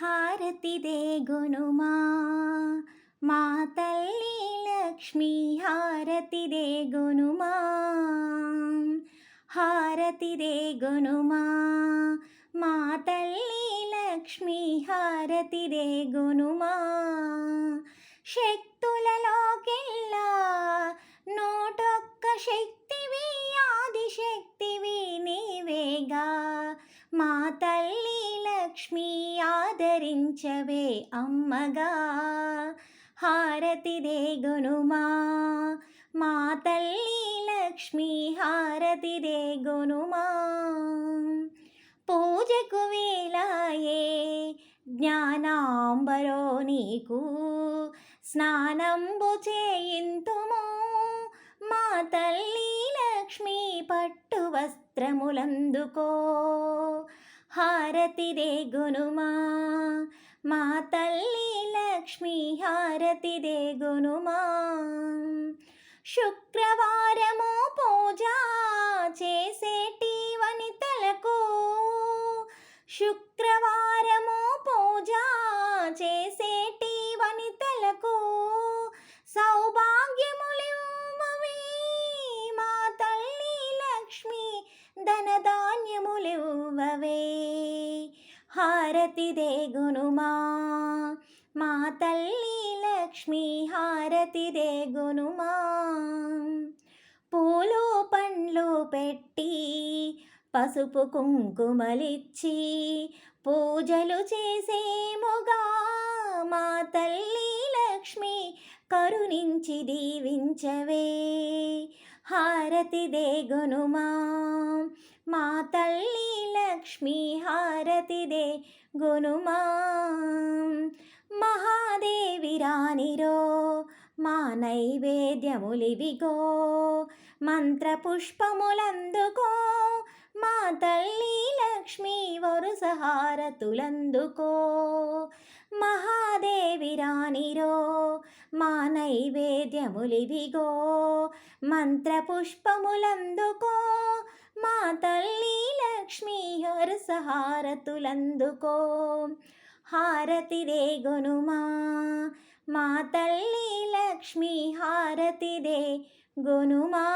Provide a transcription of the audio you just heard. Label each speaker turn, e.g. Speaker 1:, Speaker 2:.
Speaker 1: హారతిదే గునుమా మా తల్లి లక్ష్మి హారతిదే గునుమా హారతిదే గునుమా మా తల్లి లక్ష్మి హారతిదే గునుమా శక్తులలోకెల్లా నూటొక్క శక్తివి ఆదిశక్తివి నీవేగా. మా తల్లి లక్ష్మీ ఆదరించవే అమ్మగా. హారతి గునుమా. మా తల్లి లక్ష్మి హారతి గునుమా. పూజకు వేలాయే జ్ఞానాంబరో నీకు. స్నానంబు చేయింతుము మా తల్లి లక్ష్మి పట్టు వస్త్రములందుకో. హారతి గునుమా. మా తల్లి లక్ష్మీ హారతి దేగునుమా శుక్రవారము పూజ చేసేటి వనితలకు శుక్రవారము పూజ చేసేటి వనితలకు సౌభాగ్యములివ్వవే మా తల్లి లక్ష్మి ధనధాన్యములివ్వవే. హారతి దేగునుమా మా. తల్లి లక్ష్మి హారతి దేగునుమా పూలు పండ్లు పెట్టి పసుపు కుంకుమలిచ్చి పూజలు చేసేముగా మా తల్లి లక్ష్మి కరుణించి దీవించవే. హారతి దేగునుమా మా తల్లి లక్ష్మీహారతిదే గునుమా మహాదేవి రానిరో మా నైవేద్యములివిగో. మంత్రపుష్పములందుకో మా తల్లి లక్ష్మి వరుసహారతులందుకో మహాదేవి రానిరో మా నైవేద్యములివిగో. మంత్రపుష్పములందుకో వరుసహారతులందుకో హారతిదే గునుమా మా తల్లి లక్ష్మి హారతిదే గునుమా